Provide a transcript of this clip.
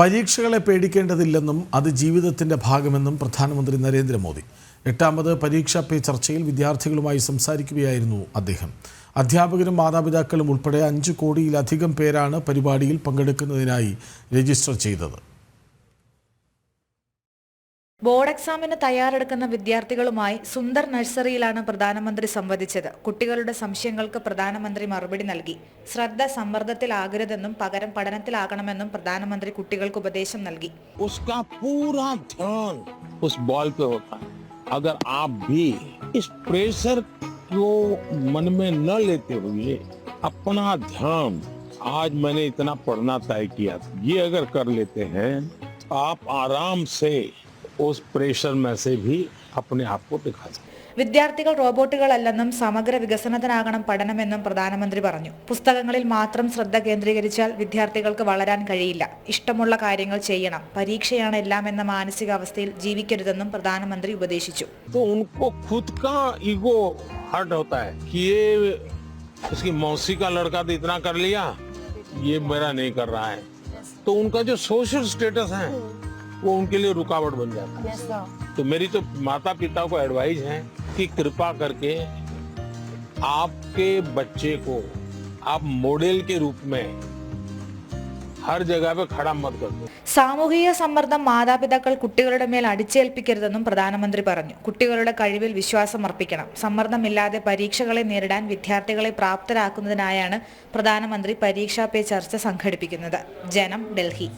പരീക്ഷകളെ പേടിക്കേണ്ടതില്ലെന്നും അത് ജീവിതത്തിന്റെ ഭാഗമെന്നും പ്രധാനമന്ത്രി നരേന്ദ്രമോദി. എട്ടാമത് പരീക്ഷാ പേ ചർച്ചയിൽ വിദ്യാർത്ഥികളുമായി സംസാരിക്കുകയായിരുന്നു അദ്ദേഹം. അധ്യാപകരും മാതാപിതാക്കളും ഉൾപ്പെടെ അഞ്ച് കോടിയിലധികം പേരാണ് പരിപാടിയിൽ പങ്കെടുക്കുന്നതിനായി രജിസ്റ്റർ ചെയ്തത്. ബോർഡ് എക്സാമിന് തയ്യാറെടുക്കുന്ന വിദ്യാർത്ഥികളുമായി സുന്ദർ നഴ്സറിയിലാണ് പ്രധാനമന്ത്രി സംവദിച്ചത് കുട്ടികളുടെ സംശയങ്ങൾക്ക് പ്രധാനമന്ത്രി മറുപടി നൽകി ശ്രദ്ധ സമ്മർദ്ദത്തിലാകരുതെന്നും പകരം പഠനത്തിലാകണമെന്നും പ്രധാനമന്ത്രി കുട്ടികൾക്ക് ഉപദേശം നൽകി उसका पूरा ध्यान उस बॉल पे होता है अगर आप भी इस प्रेशर को मन में न लेते हुए अपना ध्यान आज मैंने इतना पढ़ना तय किया था ये अगर कर लेते हैं तो आप आराम से उस प्रेशर में से भी अपने आप को दिखा सकते हैं। വിദ്യാർത്ഥികൾ റോബോട്ടുകളല്ലെന്നും സമഗ്ര വികസനത്തിനാകണം പഠനമെന്നും പ്രധാനമന്ത്രി പറഞ്ഞു പുസ്തകങ്ങളിൽ മാത്രം ശ്രദ്ധ കേന്ദ്രീകരിച്ചാൽ വിദ്യാർത്ഥികൾക്ക് വളരാൻ കഴിയില്ല ഇഷ്ടമുള്ള കാര്യങ്ങൾ ചെയ്യണം പരീക്ഷയാണ് എല്ലാം എന്ന മാനസികാവസ്ഥയിൽ ജീവിക്കരുതെന്നും പ്രധാനമന്ത്രി ഉപദേശിച്ചു तो उनको खुद का ईगो हर्ट होता है कि ये उसकी मौसी का लड़का तो इतना कर लिया ये मेरा नहीं कर रहा है तो उनका जो सोशल स्टेटस है वो उनके लिए रुकावट बन जाता है तो मेरी तो माता पिता को एडवाइस है कि कृपा करके आपके बच्चे को आप मॉडल के रूप में हर जगह पे खड़ा मत कर दो സാമൂഹിക സമ്മർദ്ദം മാതാപിതാക്കൾ കുട്ടികളുടെ മേൽ അടിച്ചേൽപ്പിക്കരുതെന്നും പ്രധാനമന്ത്രി പറഞ്ഞു കുട്ടികളുടെ കഴിവിൽ വിശ്വാസം അർപ്പിക്കണം സമ്മർദ്ദമില്ലാതെ പരീക്ഷകളെ നേരിടാൻ വിദ്യാർത്ഥികളെ പ്രാപ്തരാക്കുന്നതിനായാണ് പ്രധാനമന്ത്രി പരീക്ഷാ പേ ചർച്ച സംഘടിപ്പിക്കുന്നത് ജനം ഡൽഹി